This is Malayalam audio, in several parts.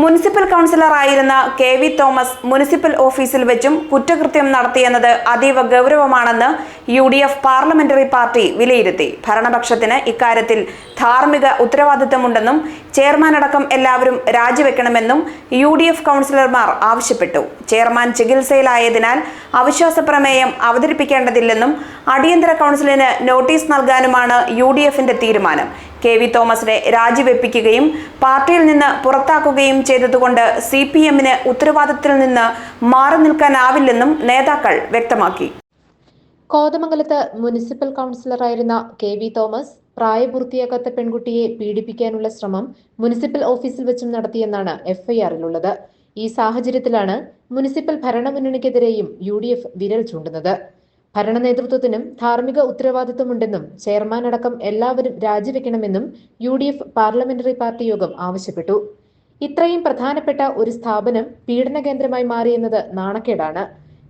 മുനിസിപ്പൽ കൗൺസിലറായിരുന്ന കെ വി തോമസ് മുനിസിപ്പൽ ഓഫീസിൽ വെച്ചും കുറ്റകൃത്യം നടത്തിയെന്നത് അതീവ ഗൗരവമാണെന്ന് U D F parliamentary party വിലയിരുത്തി. ഭരണപക്ഷത്തിന് ഇക്കാര്യത്തിൽ ധാർമ്മിക ഉത്തരവാദിത്തമുണ്ടെന്നും ചെയർമാൻ അടക്കം എല്ലാവരും രാജിവെക്കണമെന്നും യു ഡി എഫ് കൗൺസിലർമാർ ആവശ്യപ്പെട്ടു. ചെയർമാൻ ചികിത്സയിലായതിനാൽ അവിശ്വാസ പ്രമേയം അവതരിപ്പിക്കേണ്ടതില്ലെന്നും അടിയന്തര കൗൺസിലിന് നോട്ടീസ് നൽകാനുമാണ് യു തീരുമാനം. കെ വി തോമസിനെ രാജിവെപ്പിക്കുകയും പാർട്ടിയിൽ നിന്ന് പുറത്താക്കുകയും ചെയ്തതുകൊണ്ട് സി പി എമ്മിന് ഉത്തരവാദിത്തത്തിൽ നിന്ന് മാറി നിൽക്കാനാവില്ലെന്നും നേതാക്കൾ വ്യക്തമാക്കി. കോതമംഗലത്ത് മുനിസിപ്പൽ കൗൺസിലറായിരുന്ന കെ വി തോമസ് പ്രായപൂർത്തിയാകാത്ത പെൺകുട്ടിയെ പീഡിപ്പിക്കാനുള്ള ശ്രമം മുനിസിപ്പൽ ഓഫീസിൽ വെച്ചും നടത്തിയെന്നാണ് എഫ്ഐആറിലുള്ളത്. ഈ സാഹചര്യത്തിലാണ് മുനിസിപ്പൽ ഭരണമുന്നണിക്കെതിരെയും യു ഡി എഫ് വിരൽ ചൂണ്ടുന്നത്. ഭരണ നേതൃത്വത്തിനും ധാർമ്മിക ഉത്തരവാദിത്വമുണ്ടെന്നും ചെയർമാൻ അടക്കം എല്ലാവരും രാജിവെക്കണമെന്നും U D F parliamentary party യോഗം ആവശ്യപ്പെട്ടു. ഇത്രയും പ്രധാനപ്പെട്ട ഒരു സ്ഥാപനം പീഡന കേന്ദ്രമായി മാറിയെന്നത് നാണക്കേടാണ്.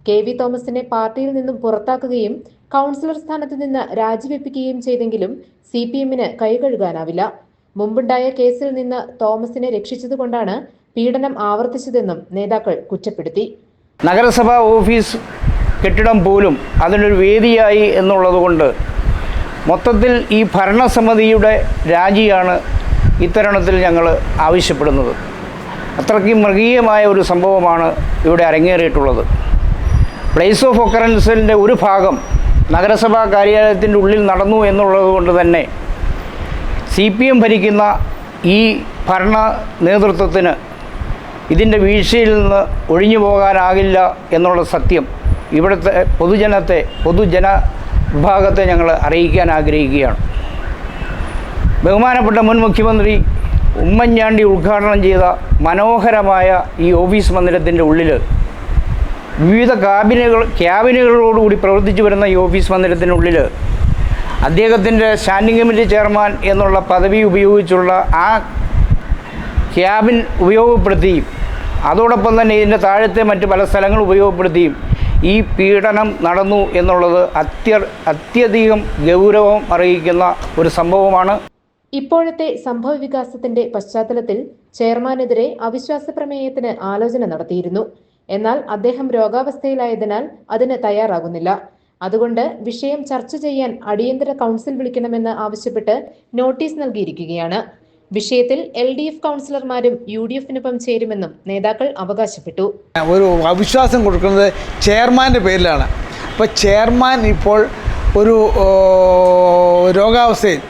കെ വി തോമസിനെ പാർട്ടിയിൽ നിന്നും പുറത്താക്കുകയും കൗൺസിലർ സ്ഥാനത്ത് നിന്ന് രാജിവെപ്പിക്കുകയും ചെയ്തെങ്കിലും സി പി എമ്മിന് കൈകഴുകാനാവില്ല മുമ്പുണ്ടായ കേസിൽ നിന്ന് തോമസിനെ രക്ഷിച്ചതുകൊണ്ടാണ് പീഡനം ആവർത്തിച്ചതെന്നും നേതാക്കൾ കുറ്റപ്പെടുത്തി. നഗരസഭാ ഓഫീസ് കെട്ടിടം പോലും അതിനൊരു വേദിയായി എന്നുള്ളതുകൊണ്ട് മൊത്തത്തിൽ ഈ ഭരണസമിതിയുടെ രാജിയാണ് ഇത്തരണത്തിൽ ഞങ്ങൾ ആവശ്യപ്പെടുന്നത്. അത്രയ്ക്ക് മൃഗീയമായ ഒരു സംഭവമാണ് ഇവിടെ അരങ്ങേറിയിട്ടുള്ളത്. പ്ലേസ് ഓഫ് ഒക്കറൻസിന്റെ ഒരു ഭാഗം നഗരസഭാ കാര്യാലയത്തിന്റെ ഉള്ളിൽ നടന്നു എന്നുള്ളത് കൊണ്ട് തന്നെ സി പി എം ഭരിക്കുന്ന ഈ ഭരണ നേതൃത്വത്തിന് ഇതിന്റെ വീഴ്ചയിൽ നിന്ന് ഒഴിഞ്ഞു പോകാനാകില്ല എന്നുള്ള സത്യം ഇവിടുത്തെ പൊതുജനത്തെ പൊതുജന വിഭാഗത്തെ ഞങ്ങൾ അറിയിക്കാൻ ആഗ്രഹിക്കുകയാണ്. ബഹുമാനപ്പെട്ട മുൻ മുഖ്യമന്ത്രി ഉമ്മൻചാണ്ടി ഉദ്ഘാടനം ചെയ്ത മനോഹരമായ ഈ ഓഫീസ് മന്ദിരത്തിന്റെ ഉള്ളിൽ വിവിധ ക്യാബിനുകൾ ക്യാബിനുകളോടുകൂടി പ്രവർത്തിച്ചു വരുന്ന ഈ ഓഫീസ് മന്ദിരത്തിനുള്ളിൽ അദ്ദേഹത്തിന്റെ സ്റ്റാൻഡിംഗ് കമ്മിറ്റി ചെയർമാൻ എന്നുള്ള പദവി ഉപയോഗിച്ചുള്ള ആ ക്യാബിൻ ഉപയോഗപ്പെടുത്തിയും അതോടൊപ്പം തന്നെ ഇതിന്റെ താഴത്തെ മറ്റ് പല സ്ഥലങ്ങൾ ഉപയോഗപ്പെടുത്തിയും ഈ പീഡനം നടന്നു എന്നുള്ളത് അത്യ അത്യധികം ഗൗരവം അറിയിക്കുന്ന ഒരു സംഭവമാണ്. ഇപ്പോഴത്തെ സംഭവ വികാസത്തിന്റെ പശ്ചാത്തലത്തിൽ ചെയർമാനെതിരെ അവിശ്വാസ പ്രമേയത്തിന് ആലോചന നടത്തിയിരുന്നു. എന്നാൽ അദ്ദേഹം രോഗാവസ്ഥയിലായതിനാൽ അതിന് തയ്യാറാകുന്നില്ല. അതുകൊണ്ട് വിഷയം ചർച്ച ചെയ്യാൻ അടിയന്തര കൗൺസിൽ വിളിക്കണമെന്ന് ആവശ്യപ്പെട്ട് നോട്ടീസ് നൽകിയിരിക്കുകയാണ്. വിഷയത്തിൽ എൽ ഡി എഫ് കൗൺസിലർമാരും യു ഡി എഫിനൊപ്പം ചേരുമെന്നും നേതാക്കൾ അവകാശപ്പെട്ടു. ഒരു അവിശ്വാസം കൊടുക്കുന്നത് ചെയർമാന്റെ പേരിലാണ്. അപ്പോൾ ചെയർമാൻ ഇപ്പോൾ ഒരു രോഗാവസ്ഥയിൽ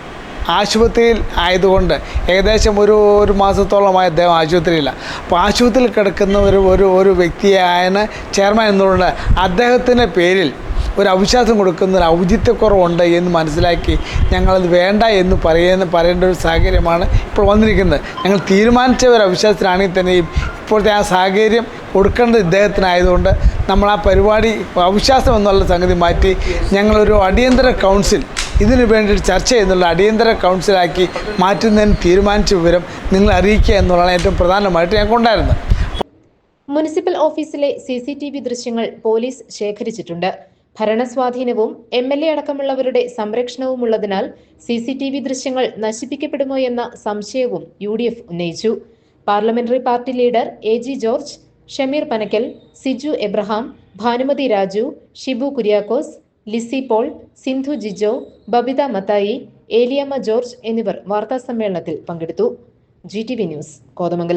ആശുപത്രിയിൽ ആയതുകൊണ്ട് ഏകദേശം ഒരു ഒരു മാസത്തോളമായി അദ്ദേഹം ആശുപത്രിയില്ല. അപ്പോൾ ആശുപത്രിയിൽ കിടക്കുന്ന ഒരു ഒരു വ്യക്തിയാണ് ചെയർമാൻ എന്നുള്ളത്. അദ്ദേഹത്തിന്റെ പേരിൽ ഒരു അവിശ്വാസം കൊടുക്കുന്ന ഒരു ഔചിത്യക്കുറവുണ്ട് എന്ന് മനസ്സിലാക്കി ഞങ്ങളത് വേണ്ട എന്ന് പറയുന്ന പറയേണ്ട ഒരു സാഹചര്യമാണ് ഇപ്പോൾ വന്നിരിക്കുന്നത്. ഞങ്ങൾ തീരുമാനിച്ച ഒരു അവിശ്വാസത്തിലാണെങ്കിൽ തന്നെയും ഇപ്പോഴത്തെ ആ സാഹചര്യം കൊടുക്കേണ്ടത് ഇദ്ദേഹത്തിനായതുകൊണ്ട് നമ്മൾ ആ പരിപാടി അവിശ്വാസം എന്നുള്ള സംഗതി മാറ്റി ഞങ്ങളൊരു അടിയന്തര കൗൺസിൽ ഇതിനു വേണ്ടി ചർച്ച ചെയ്യുന്നുള്ള അടിയന്തര കൗൺസിലാക്കി മാറ്റുന്നതിന് തീരുമാനിച്ച വിവരം നിങ്ങൾ അറിയിക്കുക എന്നുള്ളതാണ് ഏറ്റവും പ്രധാനമായിട്ട് ഞങ്ങൾക്കുണ്ടായിരുന്നത്. മുനിസിപ്പൽ ഓഫീസിലെ സി സി ടി വി ദൃശ്യങ്ങൾ പോലീസ് ശേഖരിച്ചിട്ടുണ്ട്. ഭരണസ്വാധീനവും എം എൽ എ അടക്കമുള്ളവരുടെ സംരക്ഷണവും ഉള്ളതിനാൽ സി സി ടി വി ദൃശ്യങ്ങൾ നശിപ്പിക്കപ്പെടുമോ എന്ന സംശയവും യു ഡി എഫ് ഉന്നയിച്ചു. Parliamentary party leader A G George Shameer Panakkal Siju Abraham Bhanumathi Raju Shibu Kuriakose Lisy Paul Sindhu Jijo Babitha Mathai Eliyamma George എന്നിവർ വാർത്താസമ്മേളനത്തിൽ പങ്കെടുത്തു. G T V news Kothamangalam.